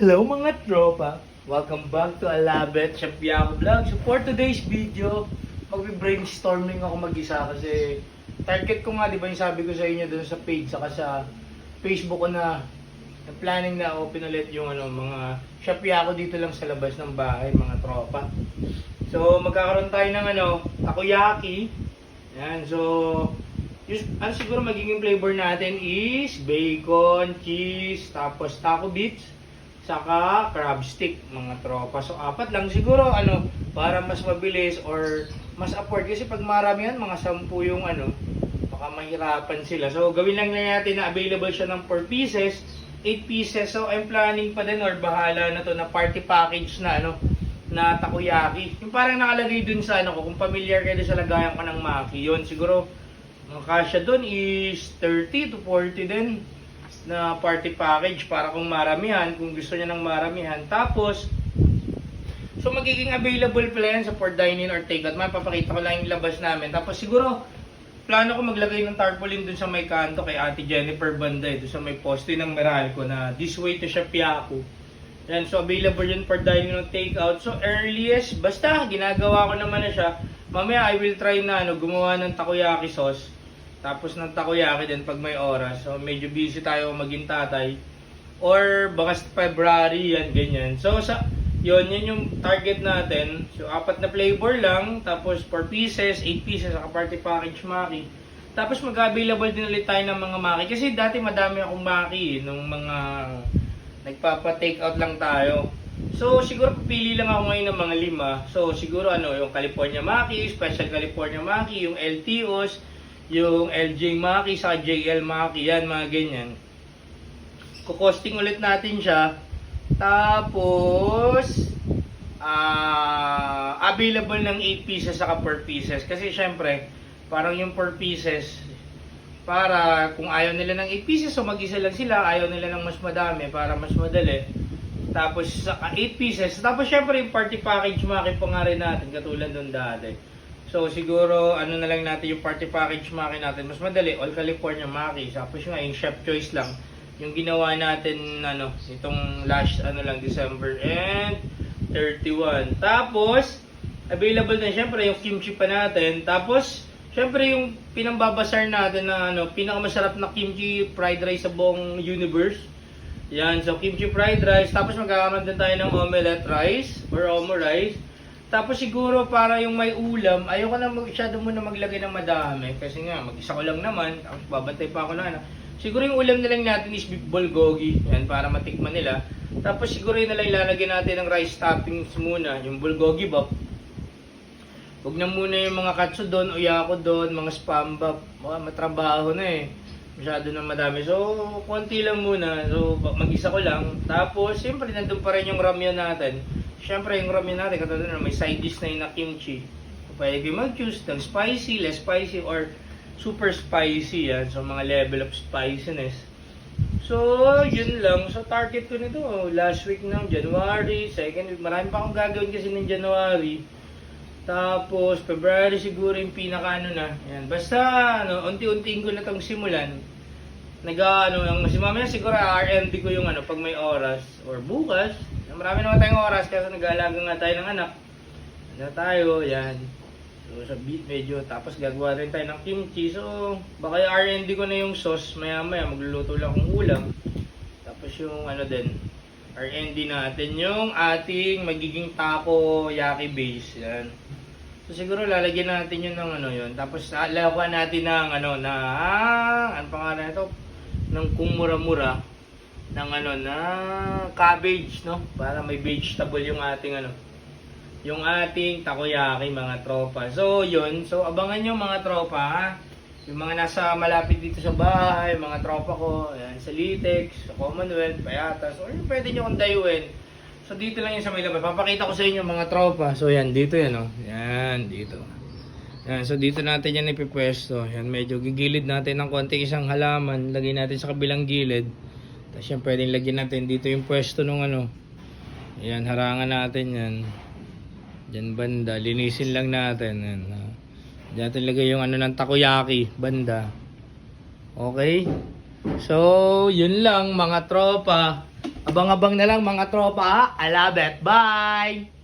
Hello mga tropa! Welcome back to Alabet Shapiako Vlog. So for today's video, magbe-brainstorming ako mag-isa kasi target ko nga, di ba yung sabi ko sa inyo doon sa page saka sa Facebook ko na na planning na open ulit yung ano, mga Shapiako dito lang sa labas ng bahay, mga tropa. So magkakaroon tayo ng ano, takoyaki. Yan, so yung, ano siguro magiging flavor natin is bacon, cheese, tapos taco bits, saka crab stick, mga tropa. So, apat lang siguro, ano, para mas mabilis or mas afford. Kasi pag marami yan, mga sampu yung ano, baka mahirapan sila. So, gawin lang na natin na available siya ng 4 pieces, 8 pieces. So, I'm planning pa din or bahala na to na party package na ano, na takoyaki. Yung parang nakalagay dun sa ano ko, kung familiar kayo sa lagayan ko ng maki, yun siguro, ang kasya dun is 30 to 40 din na party package para kung maramihan, kung gusto niya ng maramihan. Tapos, so magiging available pala yan sa for dine-in or take-out. Mapapakita ko lang yung labas namin. Tapos siguro, plano ko maglagay ng tarpaulin dun sa may kanto kay Ate Jennifer Banday, dun sa may poste ng Meralco na this way to Shapiaco. Yan, so available yun for dine-in or take-out. So earliest, basta ginagawa ko naman na siya. Mamaya I will try na ano, gumawa ng takoyaki sauce. Tapos ng takoyaki din pag may oras. So medyo busy tayo maging tatay. Or baka sa February yan, ganyan. So sa yun, yun yung target natin. So apat na flavor lang. Tapos 4 pieces, 8 pieces, saka party package maki. Tapos mag-available din ulit tayo ng mga maki. Kasi dati madami akong maki eh, nung mga nagpapa-take out lang tayo. So, siguro pili lang ako ngayon ng mga lima. So, siguro ano, yung California Maki, Special California Maki, yung LTOs, yung LJ Maki, sa JL Maki, yan, mga ganyan. Kukosting ulit natin siya. Tapos, ah available ng 8 pieces saka 4 pieces. Kasi syempre, parang yung 4 pieces, para kung ayaw nila ng 8 pieces, so mag-isa lang sila, ayaw nila ng mas madami para mas madali. Tapos sa 8 pieces, tapos syempre yung party package maki pa nga rin natin, katulad nung dati. So siguro ano na lang natin yung party package maki natin, mas madali, all California maki. Tapos nga yung chef choice lang, yung ginawa natin ano, itong last ano lang December and 31. Tapos available na syempre yung kimchi pa natin. Tapos syempre yung pinambabasar natin na ano, pinakamasarap na kimchi fried rice sa buong universe. Yan, so kimchi fried rice. Tapos magkakaroon din tayo ng omelette rice or omo rice. Tapos siguro para yung may ulam, ayoko na masyado muna maglagay ng madami. Kasi nga, mag-isa ko lang naman. Tapos babantay pa ako na. Ano. Siguro yung ulam na lang natin is beef bulgogi. Yan, para matikman nila. Tapos siguro yun na lang ilalagay natin ng rice toppings muna. Yung bulgogi ba? Huwag na muna yung mga katsu doon, uyako doon, mga spam bap. Mga matrabaho na eh. Masyado na madami. So, konti lang muna. So, mag-isa ko lang. Tapos, siyempre, nandun pa rin yung ramyun natin. Siyempre, yung ramyun natin, katulad na may side dish na yung na kimchi. Pwede kayo mag-choose ng spicy, less spicy, or super spicy yan. So, mga level of spiciness. So, yun lang. So, target ko nito, last week ng January, second week. Marami pa akong gagawin kasi ng January. Tapos, February siguro yung pinaka ano na. Yan. Basta, ano, unti-untiin ko na itong simulan. Nag, ano, yung, mamaya siguro RMD ko yung ano, pag may oras. Or bukas. Marami naman tayong oras kasi nag-aalaga nga tayo ng anak. Ano tayo, yan. So, sa beat medyo. Tapos gagawa rin tayo ng kimchi. So, baka yung R&D ko na yung sauce. Maya maya, magluluto lang akong ulam. Tapos yung ano din, R&D natin yung ating magiging taco yaki base. Yan. So siguro lalagyan natin yun ng ano yun. Tapos lalakuan natin ng ano na ano pangalan ito? Ng kung mura-mura ng ano na cabbage no para may vegetable yung ating ano yung ating takoyaki mga tropa. So yun, so abangan nyo mga tropa ha. Yung mga nasa malapit dito sa bahay, mga tropa ko, ayan, sa Litex, sa Commonwealth, Payatas, or yung pwede nyo kong dayuin. So dito lang yun sa may labas. Papakita ko sa inyo mga tropa. So yan, dito yan oh. Yan, dito. Yan, so dito natin yan ipipwesto. Yan, medyo gigilid natin ng konti isang halaman. Lagay natin sa kabilang gilid. Tapos yan, pwedeng lagyan natin dito yung pwesto nung ano. Yan, harangan natin yan. Diyan banda, linisin lang natin. Yan. Diyan natin lagay yung ano ng takoyaki, banda. Okay? So, yun lang mga tropa. Abang-abang na lang mga tropa. I love it. Bye!